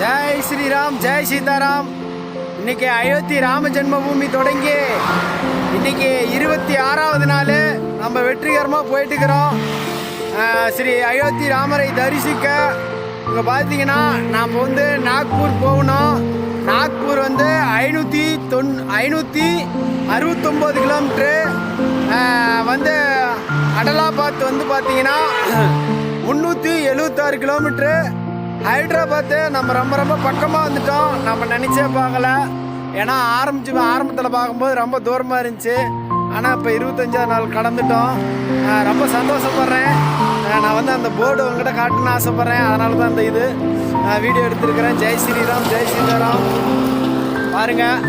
ஜெய் ஸ்ரீராம் ஜெய் சீதாராம். இன்னைக்கு அயோத்தி ராம ஜென்மபூமி தொடங்கி இன்னைக்கு இருபத்தி ஆறாவது நாள் நம்ம வெற்றிகரமாக போயிட்டுக்கிறோம் ஸ்ரீ அயோத்தி ராமரை தரிசிக்க. இங்கே பார்த்தீங்கன்னா நாம் வந்து நாக்பூர் போகணும். நாக்பூர் வந்து ஐநூற்றி தொன் ஐநூற்றி அறுபத்தொம்போது கிலோமீட்ரு வந்து அடலாபாத் வந்து பார்த்தீங்கன்னா முந்நூற்றி எழுபத்தாறு கிலோமீட்ரு ஹைதராபாத்து நம்ம ரொம்ப ரொம்ப பக்கமாக வந்துட்டோம். நம்ம நினச்சே பார்க்கல. ஏன்னா ஆரம்பிச்சு ஆரம்பத்தில் பார்க்கும்போது ரொம்ப தூரமாக இருந்துச்சு. ஆனால் இப்போ இருபத்தஞ்சாவது நாள் கடந்துட்டோம். ரொம்ப சந்தோஷப்படுறேன். நான் வந்து அந்த போர்டு உங்ககிட்ட காட்டணும்னு ஆசைப்பட்றேன். அதனால தான் அந்த இது வீடியோ எடுத்துருக்கிறேன். ஜெய் ஸ்ரீராம் ஜெய் ஸ்ரீராம் பாருங்கள்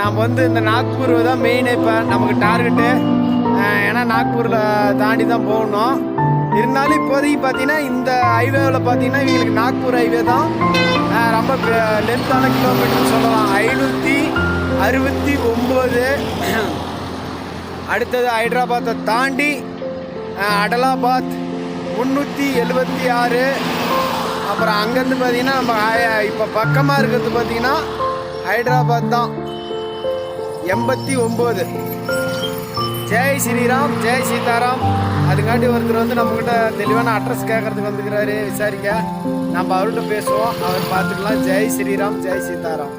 நம்ம வந்து இந்த நாக்பூர் தான் மெயின் இப்போ நமக்கு டார்கெட்டு ஏன்னா நாக்பூரில் தாண்டி தான் போகணும். இருந்தாலும் இப்போதைக்கு பார்த்தீங்கன்னா இந்த ஹைவேவில் பார்த்தீங்கன்னா இவங்களுக்கு நாக்பூர் ஹைவே தான். ரொம்ப லென்த்தான கிலோமீட்டர்னு சொல்லலாம். ஐநூற்றி அறுபத்தி ஒம்பது. அடுத்தது ஹைதராபாத்தை தாண்டி அடலாபாத் முந்நூற்றி எழுபத்தி ஆறு. அப்புறம் அங்கேருந்து பார்த்தீங்கன்னா நம்ம இப்போ பக்கமாக இருக்கிறது பார்த்தீங்கன்னா ஹைதராபாத் தான். எண்பத்தி ஒம்பது. ஜெய் ஸ்ரீராம் ஜெய் சீதாராம். அதுக்காண்டி ஒருத்தர் வந்து நம்மக்கிட்ட தெளிவான அட்ரஸ் கேட்கறதுக்கு வந்துக்கிறாரு விசாரிக்க. நம்ம அவர்கிட்ட பேசுவோம். அவர் பார்த்துக்கலாம். ஜெய் ஸ்ரீராம் ஜெய் சீதாராம்.